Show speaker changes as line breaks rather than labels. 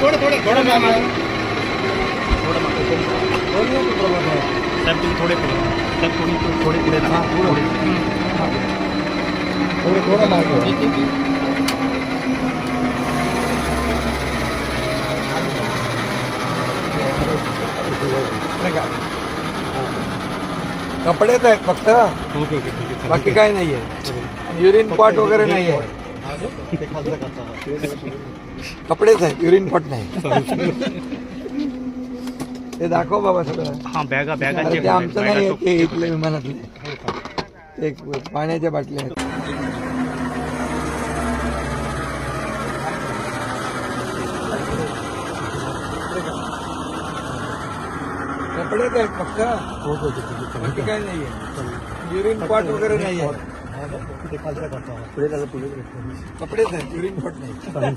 थोड़े थोड़े थोड़े थोड़े थोड़े थोड़े थोड़े थोडे थोड़े थोड़े।
थोड़े। थोडे थोड़े थोड़े थोडे थोड़े थोड़े थोड़े थोड़े थोड़े थोड़े
ओके ओके ठीक आहे
बाकी काय नाही आहे युरिन पॉट वगैरे नाही आहे कपडेच आहेत युरिन पॉट नाही. ते दाखव बाबा सगळं.
हां बॅगा बॅगा
अरे
जे
ते आमचं नाही
तो-
ते इथले विमानातले. एक पाण्याच्या बाटल्या आहेत. कपडेच आहेत फक्त. बाकी काय नाहीये. युरिन पॉट वगैरे नाहीये कपड़े आहेत कपड़े पॉट नाही।